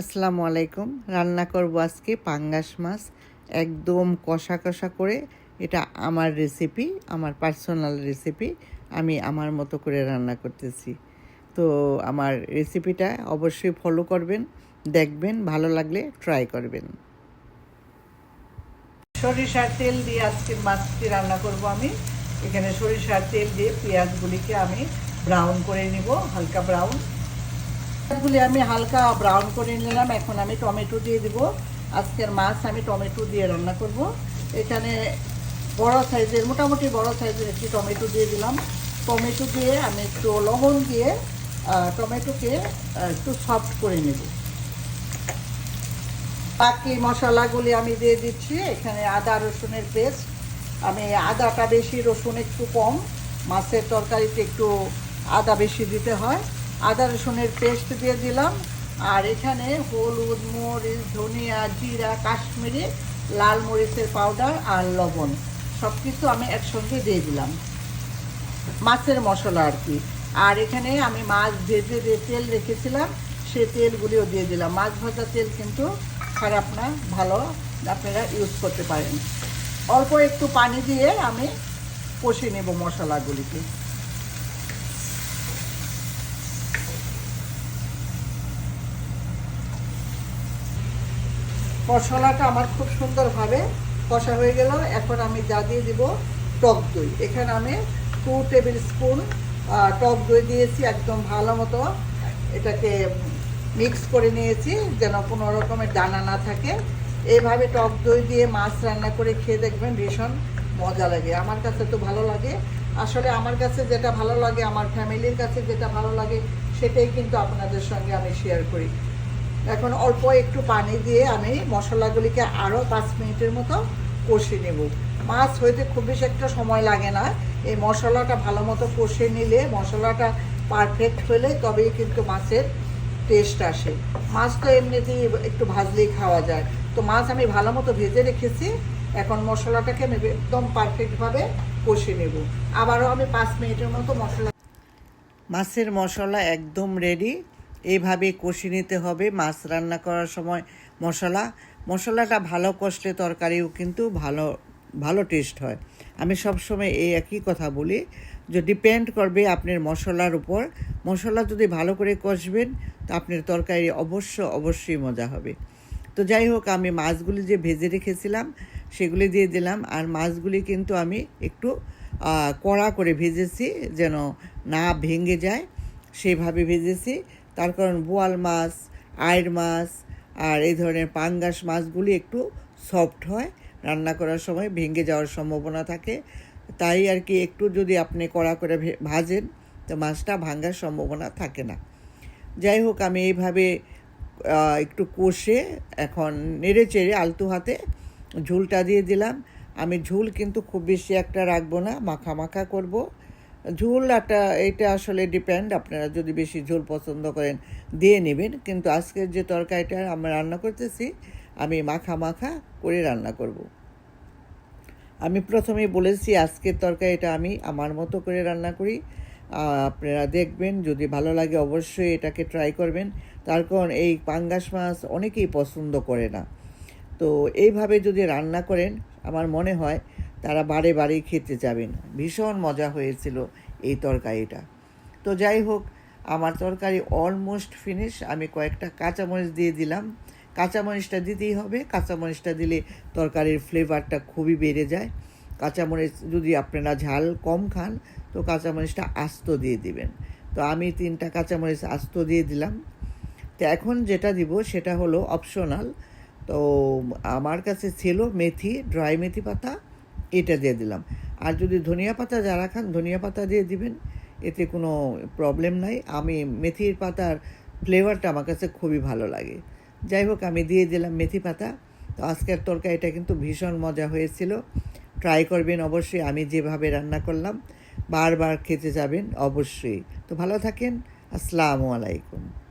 আসসালামু আলাইকুম। রান্না করব আজকে পাঙ্গাস মাছ। একদম কষা কষা করে এটা আমার রেসিপি আমার পার্সোনাল রেসিপি আমি আমার মতো করে রান্না করতেছি। তো আমার রেসিপিটা অবশ্যই ফলো করবেন, দেখবেন, ভালো লাগলে ট্রাই করবেন। সরিষার তেল দিয়ে আজকে মাছটি রান্না করব আমি। এখানে সরিষার তেল দিয়ে পেঁয়াজগুলিকে আমি ব্রাউন করে নিব, হালকা ব্রাউন পেঁয়াজগুলি আমি হালকা ব্রাউন করে নিলাম। এখন আমি টমেটো দিয়ে দিব। আজকের মাছ আমি টমেটো দিয়ে রান্না করব। এখানে বড় সাইজের, মোটামুটি বড় সাইজের একটি টমেটো দিয়ে দিলাম। টমেটো দিয়ে আমি একটু লবণ দিয়ে টমেটোকে একটু সফট করে নেব। বাকি মশলাগুলি আমি দিয়ে দিচ্ছি। এখানে আদা রসুনের পেস্ট আমি আদাটা বেশি, রসুন একটু কম। মাছের তরকারিতে একটু আদা বেশি দিতে হয়। আদা রসুনের পেস্ট দিয়ে দিলাম। আর এখানে হলুদ, মরিচ, ধনিয়া, জিরা, কাশ্মীরি, লাল মরিচের পাউডার আর লবণ সব কিছু আমি একসঙ্গে দিয়ে দিলাম। মাছের মশলা আর কি। আর এখানে আমি মাছ ভেজে যে তেল রেখেছিলাম, সে তেলগুলিও দিয়ে দিলাম। মাছ ভাজা তেল কিন্তু খারাপ না, ভালো, আপনারা ইউজ করতে পারেন। অল্প একটু পানি দিয়ে আমি কষে নেব মশলাগুলিকে। মশলাটা আমার খুব সুন্দরভাবে কষা হয়ে গেল। এখন আমি যা দিয়ে দিব, টক দই। এখানে আমি টু টেবিল স্পুন টক দই দিয়েছি একদম ভালো মতো। এটাকে মিক্স করে নিয়েছি যেন কোনো রকমের দানা না থাকে। এইভাবে টক দই দিয়ে মাছ রান্না করে খেয়ে দেখবেন ভীষণ মজা লাগে। আমার কাছে তো ভালো লাগে। আসলে আমার কাছে যেটা ভালো লাগে, আমার ফ্যামিলির কাছে যেটা ভালো লাগে, সেটাই কিন্তু আপনাদের সঙ্গে আমি শেয়ার করি। এখন অল্প একটু পানি দিয়ে আমি মশলাগুলিকে আরও পাঁচ মিনিটের মতো কষে নেব। মাছ হইতে খুব বেশি একটা সময় লাগে না। এই মশলাটা ভালো মতো কষে নিলে মশলাটা পারফেক্ট হলে তবেই কিন্তু মাছের টেস্ট আসে। মাছ তো এমনিতেই একটু ভাজলেই খাওয়া যায়। তো মাছ আমি ভালো মতো ভেজে রেখেছি। এখন মশলাটাকে আমি একদম পারফেক্টভাবে কষে নেব। আবারও আমি পাঁচ মিনিটের মতো মশলা মাছের মশলা একদম রেডি এইভাবে কষে নিতে হবে। মাছ রান্না করার সময় মশলা। মশলাটা ভালো কষলে তরকারিও কিন্তু ভালো ভালো টেস্ট হয়। আমি সবসময় এই একই কথা বলি, যে ডিপেন্ড করবে আপনার মশলার উপর। মশলা যদি ভালো করে কষবেন, তো আপনার তরকারি অবশ্য অবশ্যই মজা হবে। তো যাই হোক, আমি মাছগুলি যে ভেজে রেখেছিলাম, সেগুলি দিয়ে দিলাম। আর মাছগুলি কিন্তু আমি একটু কড়া করে ভেজেছি যেন না ভেঙে যায়। সেভাবে ভেজেছি। তার কারণ বোয়াল মাছ আয়ের মাছ আর এই ধরনের পাঙ্গাস মাছগুলি একটু সফট হয়। রান্না করার সময় ভেঙে যাওয়ার সম্ভাবনা থাকে। তাই আর কি একটু যদি আপনি কড়া করে ভাজেন, তো মাছটা ভাঙার সম্ভাবনা থাকে না। যাই হোক, আমি এইভাবে একটু কষে এখন নেড়ে চেড়ে আলতু হাতে ঝুলটা দিয়ে দিলাম। আমি ঝুল কিন্তু খুব বেশি একটা রাখব না, মাখা মাখা করব। ঝুল একটা এটা আসলে ডিপেন্ড আপনারা যদি বেশি ঝোল পছন্দ করেন দিয়ে নেবেন। কিন্তু আজকের যে তরকারিটা আমরা রান্না করতেছি, আমি মাখা মাখা করে রান্না করব। আমি প্রথমেই বলেছি, আজকের তরকারিটা আমি আমার মতো করে রান্না করি। আপনারা দেখবেন, যদি ভালো লাগে অবশ্যই এটাকে ট্রাই করবেন। তার কারণ এই পাঙ্গাস মাছ অনেকেই পছন্দ করে না। তো এইভাবে যদি রান্না করেন, আমার মনে হয় তারা বারে বারে খেতে যাবেন ভীষণ মজা হয়েছিল এই তরকারিটা। তো যাই হোক, আমার তরকারি অলমোস্ট ফিনিশ আমি কয়েকটা কাঁচামরিচ দিয়ে দিলাম। কাঁচামরিচটা দিতেই হবে। কাঁচামরিচটা দিলে তরকারির ফ্লেভারটা খুবই বেড়ে যায়। কাঁচামরিচ যদি আপনারা ঝাল কম খান, তো কাঁচামরিচটা আস্ত দিয়ে দিবেন। তো আমি তিনটা কাঁচামরিচ আস্ত দিয়ে দিলাম। তো এখন যেটা দিব সেটা হলো অপশনাল তো আমার কাছে ছিল মেথি ড্রাই মেথি পাতা এটা দিয়ে দিলাম। আর যদি ধনিয়া পাতা যারা খান, ধনিয়া পাতা দিয়ে দিবেন, এতে কোনো প্রবলেম নাই। আমি মেথির পাতার ফ্লেভারটা আমার কাছে খুবই ভালো লাগে। যাই হোক, আমি দিয়ে দিলাম মেথি পাতা। তো আজকের তরকারিটা কিন্তু ভীষণ মজা হয়েছিল। ট্রাই করবেন অবশ্যই, আমি যেভাবে রান্না করলাম, বারবার খেতে যাবেন অবশ্যই। তো ভালো থাকেন, আসসালামু আলাইকুম।